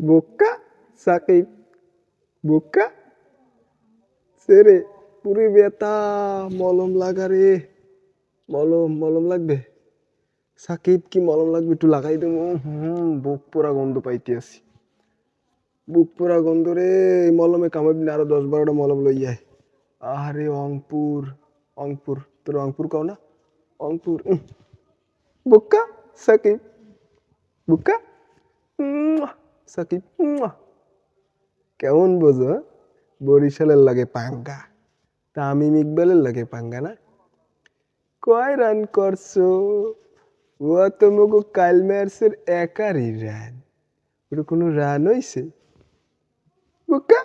বোকা সাকিব বোকা সেরে পুরি ব্যথা মলম লাগা রে মলম মলম লাগবে সাকিব কি মলম লাগবে একটু লাগাই দেবো হুম বুক পুরা গন্ধ পাইতে আসি বুক পুরা গন্ধ রে মলমে কামাবি না আরও দশ বারোটা মলম লই যায় আরে অংপুর অংপুর তোর অংপুর কও না অংপুর। বোকা সাকিব বোকা সাকিব কেমন বোঝো হ্যাঁ? বরিশালের লাগে পাঙ্গা। তামিম ইকবালের লাগে পাঙ্গা না? কয় রান করছ? ও তোমাকে কাল ম্যাচের একারই রান। ওটা কোনো রান হইছে? বোকা!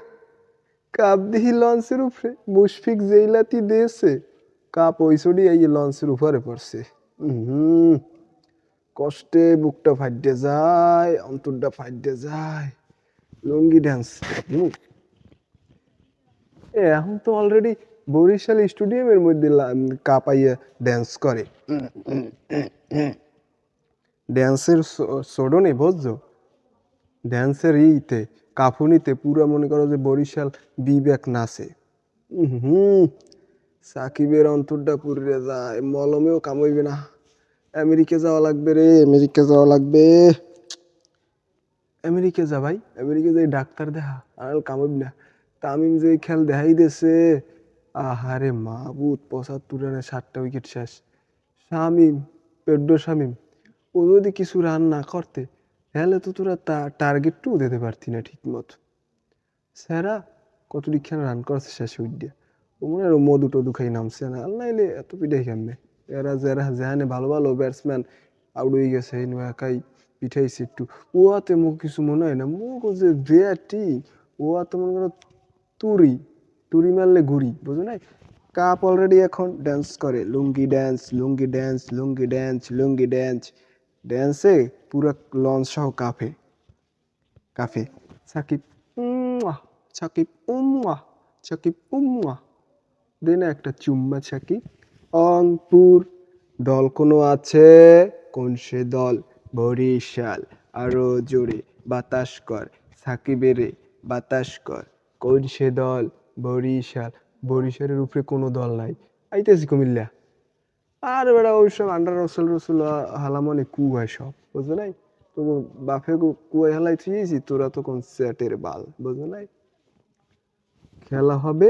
কাপ দিহি লঞ্চের উপরে মুশফিক জেইলাতি দিয়েছে। কাপ ওইসডি এই লঞ্চের উপরে পড়ছে। হুম। কষ্টে বুকটা ফাইটে যায়, অন্তরটা ফাইটে যায়। লুঙ্গি ড্যান্স এখন তো অলরেডি বরিশাল স্টেডিয়ামের মধ্যে কাপাইয়া ড্যান্স করে। ড্যান্সের সোডনে বুঝছ? ড্যান্সের ইতে কাফুনিতে পুরো মনে করো যে বরিশাল বিবেক নাচে। হুম। সাকিবের অন্তরটা পুরে যায়, মলমেও কামাইবে না। আমেরিকা যাওয়া লাগবে রে আমেরিকা যাওয়া লাগবে। আমেরিকা যা ভাই। আমেরিকা যাই ডাক্তার দেখা আর কামাইব না। তামিম যে খেল দেখাই দেছে। আহারে মাহবুদ পঁচাত্তর রানে সাতটা উইকেট শেষ। শামিম পেড্ডো শামিম ও যদি কিছু রান না করতে তাহলে তো তোরা টার্গেটটাও দিতে পারতি না ঠিক মতো স্যারা কত দিকখানে রান করছে শেষ উইডিয়া ও মনে হয় মধু টধু খাই নামছে না। নাইলে এত পিঠাই কেমনে? এরা যারা যেখানে ভালো ভালো ব্যাটসম্যান আউট হয়ে গেছে একাই পিঠাইছে একটু। ও হাতে মুখ কিছু মনে হয় না। মুখ যে ব্যাটিং ও হাতে মনে করো তুরি তুরি মারলে ঘুরি বুঝো নাই? কাপ অলরেডি এখন ড্যান্স করে। Lungi dance lungi dance lungi dance lungi dance ড্যান্সে পুরো লঞ্চ সহ কাফে কাফে সাকিব উম্মুয়া, সাকিব উম্মুয়া, সাকিব উম্মুয়া। দে না একটা চুম্মা সাকিব। অংপুর দল কোনো আছে? কোন সে দল? বরিশাল। আরও জোরে, বাতাস কর। সাকিবেরে বাতাস কর। কোন সে দল? বরিশাল। বরিশালের উপরে কোনো দল নাই। আইতেছি কুমিল্লা। আর বেড়া ওই সব আন্ডার রসুল রসুল হালামনে কু হয় সব, বুঝো নাই? তো বাপে কুয়ায় হালাই থুয়েছি তোরা তো কোন সেটের বাল, বুঝো নাই? খেলা হবে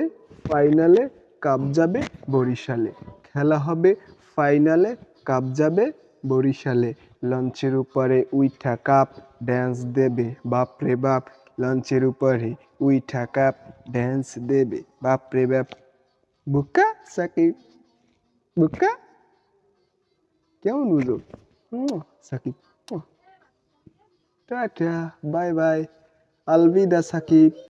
ফাইনালে কাপ যাবে বরিশালে। খেলা হবে ফাইনালে, কাপ যাবে বরিশালে। লঞ্চের উপরে উইঠা কাপ ড্যান্স দেবে বাপ রে বাপ। লঞ্চের উপরে উইঠা কাপ ড্যান্স দেবে বাপ রে বাপ। বুকা, সাকিব? বুকা? কেমন বুঝো? সাকিব। টাটা, বাই বাই। আলবিদা, সাকিব।